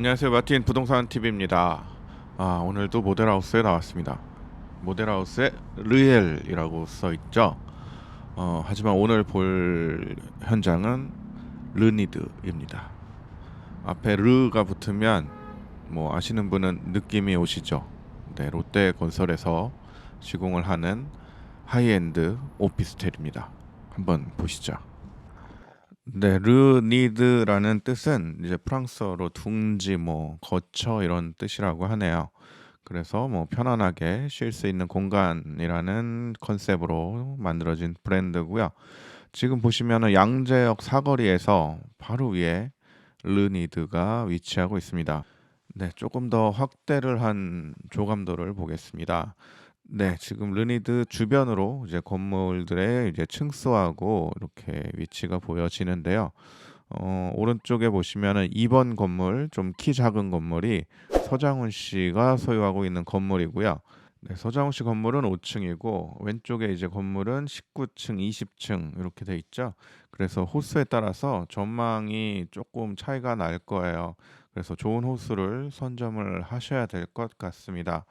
안녕하세요 마틴 부동산 TV입니다. 아 오늘도 모델하우스에 나왔습니다. 모델하우스에 르엘이라고 써 있죠. 어, 하지만 오늘 볼 현장은 르니드입니다. 앞에 르가 붙으면 뭐 아시는 분은 느낌이 오시죠. 네 롯데 건설에서 시공을 하는 하이엔드 오피스텔입니다. 한번 보시죠. 네, 르니드라는 뜻은 이제 프랑스어로 둥지, 뭐 거처 이런 뜻이라고 하네요. 그래서 뭐 편안하게 쉴 수 있는 공간이라는 컨셉으로 만들어진 브랜드고요. 지금 보시면은 양재역 사거리에서 바로 위에 르니드가 위치하고 있습니다. 네, 조금 더 확대를 한 조감도를 보겠습니다. 네, 지금 르니드 주변으로 이제 건물들의 이제 층수하고 이렇게 위치가 보여지는데요. 어, 오른쪽에 보시면은 2번 건물, 좀 키 작은 건물이 서장훈 씨가 소유하고 있는 건물이고요. 네, 서장훈 씨 건물은 5층이고 왼쪽에 이제 건물은 19층, 20층 이렇게 돼 있죠. 그래서 호수에 따라서 전망이 조금 차이가 날 거예요. 그래서 좋은 호수를 선점을 하셔야 될 것 같습니다.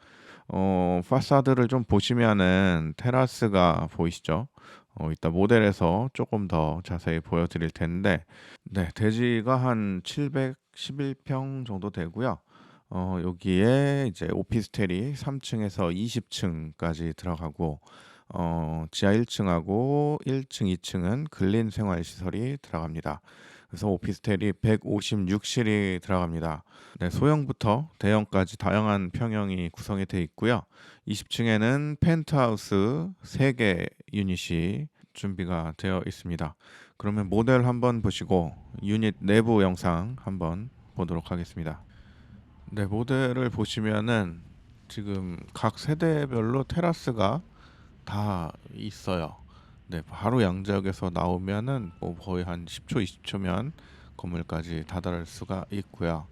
어, 파사드를 좀 보시면은 테라스가 보이시죠? 어, 이따 모델에서 조금 더 자세히 보여드릴 텐데, 네, 대지가 한 711평 정도 되고요. 어, 여기에 이제 오피스텔이 3층에서 20층까지 들어가고, 어, 지하 1층하고 1층, 2층은 근린 생활 시설이 들어갑니다. 그래서 오피스텔이 156실이 들어갑니다. 네, 소형부터 대형까지 다양한 평형이 구성이 되어 있고요. 20층에는 펜트하우스 3개 유닛이 준비가 되어 있습니다. 그러면 모델 한번 보시고 유닛 내부 영상 한번 보도록 하겠습니다. 네, 모델을 보시면은 지금 각 세대별로 테라스가 다 있어요. 네, 바로 양지역에서 나오면은 뭐 거의 한 10초, 20초면 건물까지 다다를 수가 있고요.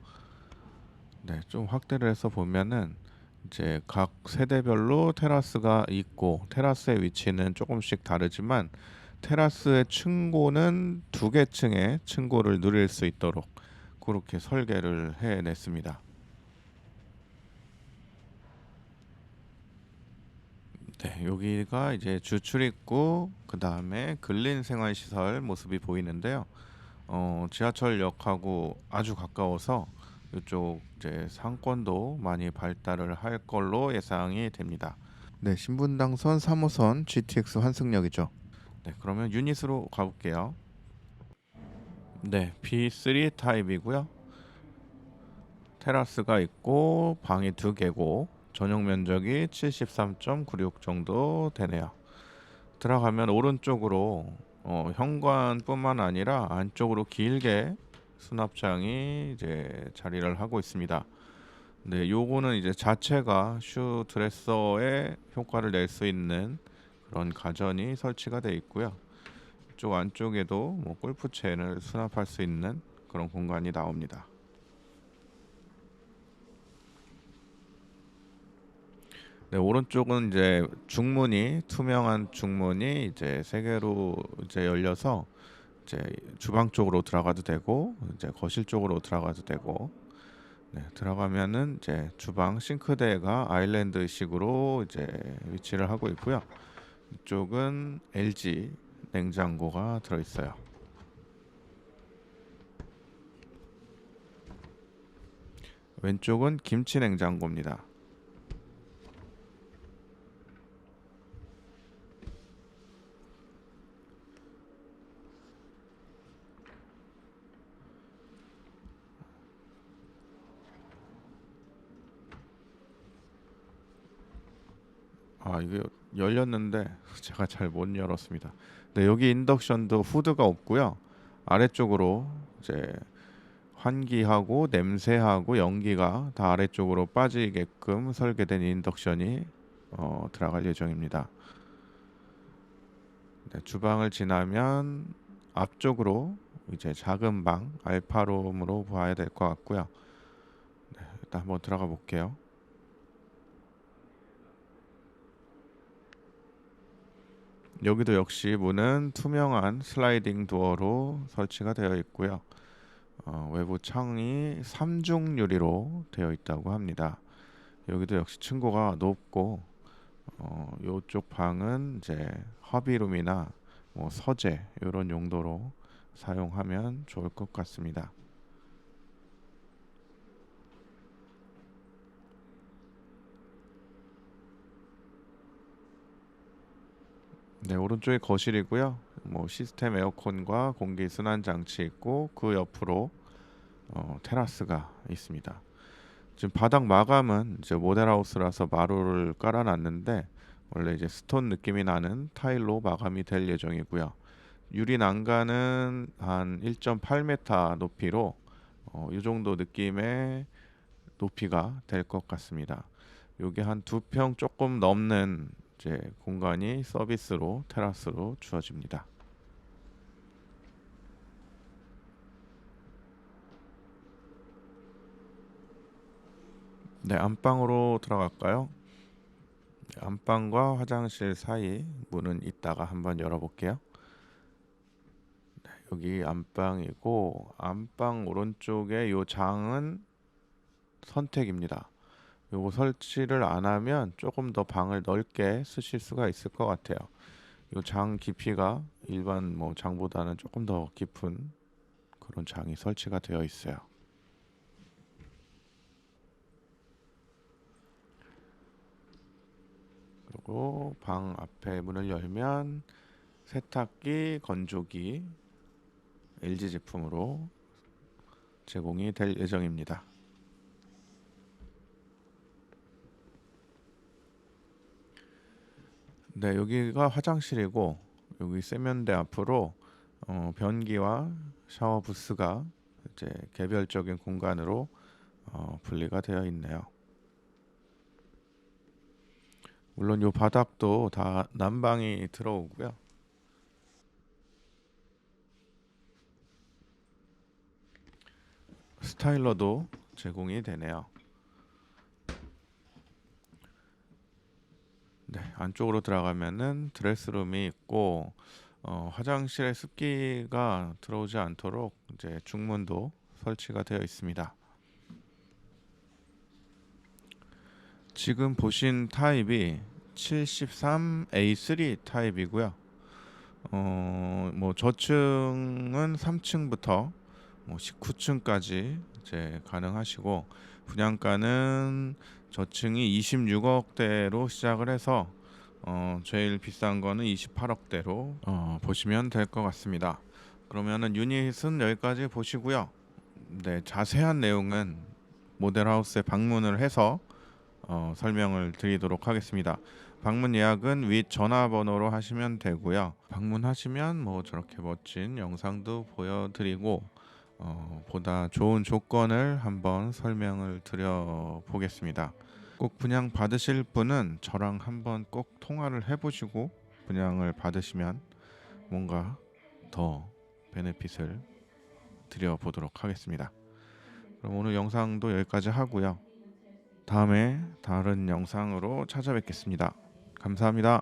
네, 좀 확대를 해서 보면은 이제 각 세대별로 테라스가 있고 테라스의 위치는 조금씩 다르지만 테라스의 층고는 두 개 층의 층고를 누릴 수 있도록 그렇게 설계를 해냈습니다. 네, 여기가 이제 주출입구, 그 다음에 근린 생활 시설 모습이 보이는데요. 어, 지하철역하고 아주 가까워서 이쪽 이제 상권도 많이 발달을 할 걸로 예상이 됩니다. 네, 신분당선 3호선 GTX 환승역이죠. 네, 그러면 유닛으로 가볼게요. 네, B3 타입이고요. 테라스가 있고 방이 두 개고 전용 면적이 73.96 정도 되네요. 들어가면 오른쪽으로 어, 현관뿐만 아니라 안쪽으로 길게 수납장이 이제 자리를 하고 있습니다. 네, 요거는 이제 자체가 슈 드레서의 효과를 낼 수 있는 그런 가전이 설치가 되어 있고요. 이쪽 안쪽에도 뭐 골프채를 수납할 수 있는 그런 공간이 나옵니다. 네, 오른쪽은 이제 중문이 투명한 중문이 이제 세 개로 이제 열려서 이제 주방 쪽으로 들어가도 되고 이제 거실 쪽으로 들어가도 되고 네, 들어가면은 이제 주방 싱크대가 아일랜드식으로 이제 위치를 하고 있고요. 이쪽은 LG 냉장고가 들어 있어요. 왼쪽은 김치 냉장고입니다. 아 이게 열렸는데 제가 잘 못 열었습니다. 네 여기 인덕션도 후드가 없고요. 아래쪽으로 이제 환기하고 냄새하고 연기가 다 아래쪽으로 빠지게끔 설계된 인덕션이 어, 들어갈 예정입니다. 네, 주방을 지나면 앞쪽으로 이제 작은 방 알파룸으로 봐야 될 것 같고요. 네, 일단 한번 들어가 볼게요. 여기도 역시 문은 투명한 슬라이딩 도어로 설치가 되어 있고요. 어, 외부 창이 삼중 유리로 되어 있다고 합니다. 여기도 역시 층고가 높고 어, 요쪽 방은 이제 허비룸이나 뭐 서재 이런 용도로 사용하면 좋을 것 같습니다. 네, 오른쪽에 거실이고요. 뭐 시스템 에어컨과 공기 순환 장치 있고 그 옆으로 어, 테라스가 있습니다. 지금 바닥 마감은 이제 모델하우스라서 마루를 깔아놨는데 원래 이제 스톤 느낌이 나는 타일로 마감이 될 예정이고요. 유리 난간은 한 1.8m 높이로 어, 이 정도 느낌의 높이가 될 것 같습니다. 요게 한두 평 조금 넘는 이제 공간이 서비스로 테라스로 주어집니다. 네, 안방으로 들어갈까요? 네, 안방과 화장실 사이 문은 이따가 한번 열어볼게요. 네, 여기 안방이고 안방 오른쪽에 요 장은 선택입니다. 요거 설치를 안 하면 조금 더 방을 넓게 쓰실 수가 있을 것 같아요. 요 장 깊이가 일반 뭐 장보다는 조금 더 깊은 그런 장이 설치가 되어 있어요. 그리고 방 앞에 문을 열면 세탁기, 건조기 LG 제품으로 제공이 될 예정입니다. 네, 여기가 화장실이고 여기 세면대 앞으로 어, 변기와 샤워 부스가 이제 개별적인 공간으로 어, 분리가 되어 있네요. 물론 요 바닥도 다 난방이 들어오고요. 스타일러도 제공이 되네요. 네, 안쪽으로 들어가면은 드레스룸이 있고 어, 화장실에 습기가 들어오지 않도록 이제 중문도 설치가 되어 있습니다. 지금 보신 타입이 73A3 타입이고요. 어, 뭐 저층은 3층부터 뭐 19층까지 이제 가능하시고 분양가는 저층이 26억대로 시작을 해서 어, 제일 비싼 거는 28억대로 어, 보시면 될 것 같습니다. 그러면은 유닛은 여기까지 보시고요. 네, 자세한 내용은 모델하우스에 방문을 해서 어, 설명을 드리도록 하겠습니다. 방문 예약은 윗 전화번호로 하시면 되고요. 방문하시면 뭐 저렇게 멋진 영상도 보여드리고 어, 보다 좋은 조건을 한번 설명을 드려 보겠습니다. 꼭 분양 받으실 분은 저랑 한번 꼭 통화를 해보시고 분양을 받으시면 뭔가 더 베네핏을 드려 보도록 하겠습니다. 그럼 오늘 영상도 여기까지 하고요. 다음에 다른 영상으로 찾아뵙겠습니다. 감사합니다.